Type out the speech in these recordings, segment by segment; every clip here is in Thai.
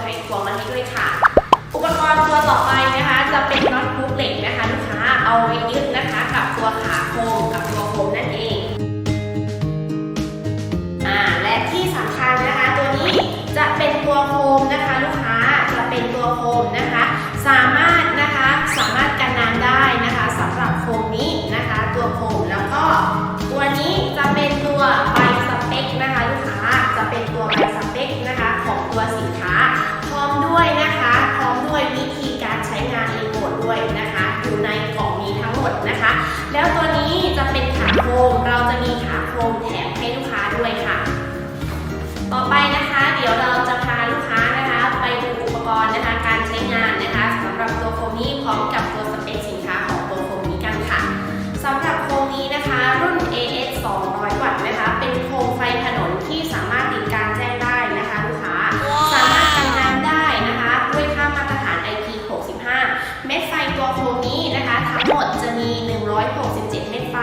ไขควงมาให้ด้วยค่ะ อุปกรณ์ตัวต่อไปนะคะ จะเป็นน็อตบุ๊กเหล็กนะคะลูกค้าเอาไว้ยึดนะคะกับตัวขาโครงกับตัวโคมนั่นเองอ่าและที่สำคัญนะคะ ตัวนี้จะเป็นตัวโคมนะคะ ลูกค้าจะเป็นตัวโคมนะคะ สามารถนะคะสามารถกันน้ำได้นะคะสำหรับโคมนี้นะคะ ตัวโคมแล้วก็ตัวนี้จะเป็นตัวใบสเปคนะคะ ลูกค้าจะเป็นตัวใบสเปคนะคะ ของตัวสินค้า มด้วยนะคะ พร้อมด้วยวิธีการใช้งานรีโมทด้วยนะคะอยู่ในกล่องนี้ทั้งหมดนะคะ แล้วตัวนี้จะเป็นขาโครงเราจะมีขาโครงแถมให้ลูกค้าด้วยค่ะ ต่อไป 167 เม็ดไฟ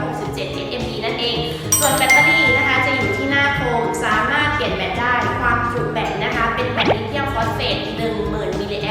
167 SMD นั่นเอง ส่วนแบตเตอรี่นะคะจะอยู่ที่หน้าโคม สามารถเปลี่ยนแบตได้ ความจุแบตนะคะ เป็นแบตลิเธียมฟอสเฟต10,000มิลลิแอ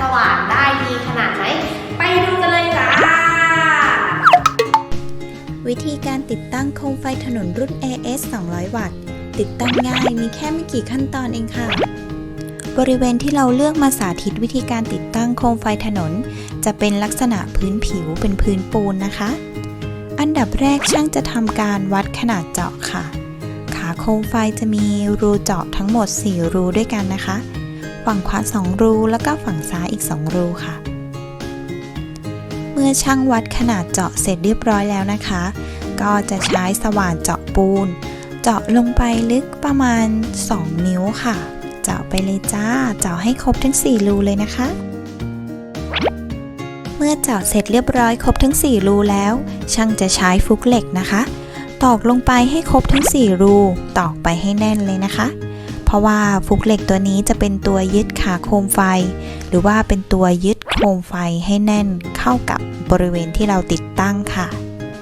สว่างได้ดีขนาดไหน ไปดูกันเลยจ้าวิธีการติดตั้งโคมไฟถนนรุ่น AS 200 วัตต์ ติดตั้งง่ายมีแค่ไม่กี่ขั้นตอนเองค่ะ บริเวณที่เราเลือกมาสาธิตวิธีการติดตั้งโคมไฟถนน จะเป็นลักษณะพื้นผิวเป็นพื้นปูนนะคะ อันดับแรกช่างจะทำการวัดขนาดเจาะค่ะ ขาโคมไฟจะมีรูเจาะทั้งหมด 4 รูด้วยกันนะคะ ฝั่งขวา2 รูแล้วก็ฝั่งซ้ายอีก 2 รูค่ะ เมื่อช่างวัดขนาดเจาะเสร็จเรียบร้อยแล้วนะคะ ก็จะใช้สว่านเจาะปูน เจาะลงไปลึกประมาณ 2 นิ้วค่ะ เจาะไปเลยจ้า เจาะให้ครบทั้ง 4 รูเลยนะคะเมื่อเจาะเสร็จเรียบร้อยครบทั้ง 4 รูแล้ว ช่างจะใช้ฟุกเหล็กนะคะ ตอกลงไปให้ครบทั้ง 4 รู ตอกไปให้แน่นเลยนะคะ เพราะว่าฟุกเหล็กตัวนี้จะเป็นตัวยึดขาโคมไฟ หรือว่าเป็นตัวยึดโคมไฟให้แน่นเข้ากับบริเวณที่เราติดตั้งค่ะ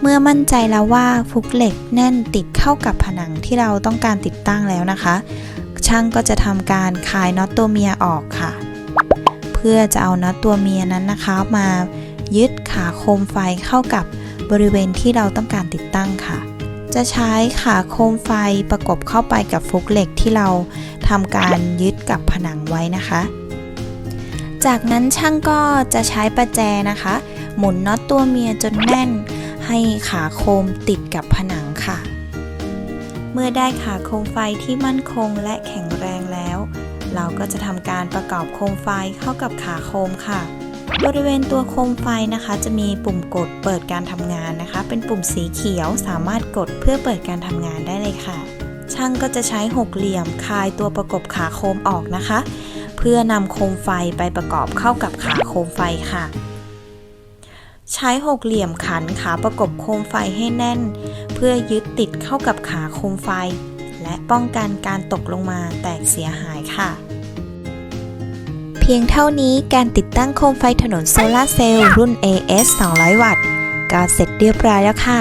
เมื่อมั่นใจแล้วว่าฟุกเหล็กแน่นติดเข้ากับผนังที่เราต้องการติดตั้งแล้วนะคะ ช่างก็จะทำการคลายน็อตตัวเมียออกค่ะ เพื่อจะเอาน็อตตัวเมียนั้นนะคะ มายึดขาโคมไฟเข้ากับบริเวณที่เราต้องการติดตั้งค่ะ จะใช้ขาโคมไฟประกบเข้าไปกับฟุกเหล็กที่เราทำการยึดกับผนังไว้นะคะ จากนั้นช่างก็จะใช้ประแจนะคะ หมุนน็อตตัวเมียจนแน่น ให้ขาโคมติดกับผนังค่ะ เมื่อได้ขาโคมไฟที่มั่นคงและแข็งแรงแล้ว เราก็จะทำการประกอบโคมไฟเข้ากับขาโคมค่ะ บริเวณตัวโคมไฟนะคะ จะมีปุ่มกดเปิดการทำงานนะคะ เป็นปุ่มสีเขียวสามารถกดเพื่อเปิดการทำงานได้เลยค่ะ ช่างก็จะใช้หกเหลี่ยมคลายตัวประกบขาโคมออกนะคะ เพื่อนำโคมไฟไปประกอบเข้ากับขาโคมไฟค่ะ ใช้หกเหลี่ยมขันขาประกบโคมไฟให้แน่น เพื่อยึดติดเข้ากับขาโคมไฟ และป้องกันการตกลงมาแตกเสียหายค่ะ พียงเท่านี้การติดตั้งโคมไฟถนนโซลาร์เซลล์รุ่น AS 200 วัตต์ก็เสร็จเรียบร้อยแล้วค่ะ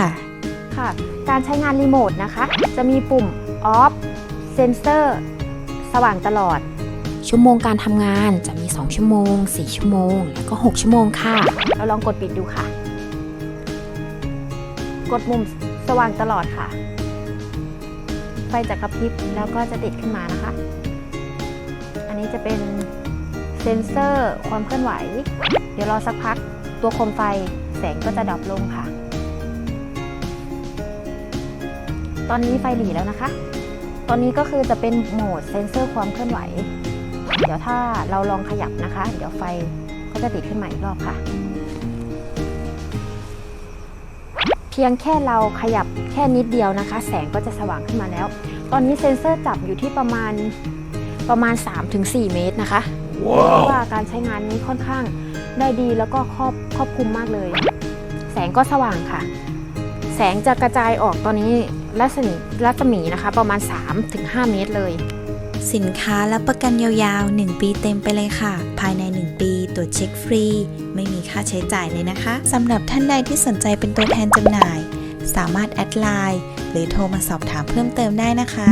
ค่ะ การใช้งานรีโมทนะคะ จะมีปุ่ม off sensor สว่างตลอด ชั่วโมงการทำงานจะมี 2 ชั่วโมง 4 ชั่วโมง แล้วก็ 6 ชั่วโมงค่ะ เราลองกดปิดดูค่ะ กดมุมสว่างตลอดค่ะ ไฟจะกระพริบแล้วก็จะติดขึ้นมานะคะ อันนี้จะเป็น เซนเซอร์ความเคลื่อนไหว เดี๋ยวรอสักพักตัวโคมไฟแสงก็จะดับลงค่ะ ตอนนี้ไฟหลีแล้วนะคะ ตอนนี้ก็คือจะเป็นโหมดเซนเซอร์ความเคลื่อนไหว เดี๋ยวถ้าเราลองขยับนะคะ เดี๋ยวไฟก็จะติดขึ้นมาอีกรอบค่ะ เพียงแค่เราขยับแค่นิดเดียวนะคะ แสงก็จะสว่างขึ้นมาแล้ว ตอนนี้เซ็นเซอร์จับอยู่ที่ประมาณประมาณ 3-4 เมตรนะคะ เพราะว่าการใช้งานนี้ค่อนข้างได้ดีแล้วก็ครอบครอบคลุมมากเลย แสงก็สว่างค่ะ แสงจะกระจายออกตอนนี้รัศมีรัศมีนะคะ ประมาณ 3-5 เมตรเลย สินค้าและประกันยาวๆ 1 ปีเต็มไปเลยค่ะ ภายใน 1 ปีตรวจเช็คฟรี ไม่มีค่าใช้จ่ายเลยนะคะสำหรับท่านใดที่สนใจเป็นตัวแทนจำหน่าย สามารถแอดไลน์หรือโทรมาสอบถามเพิ่มเติมได้นะคะ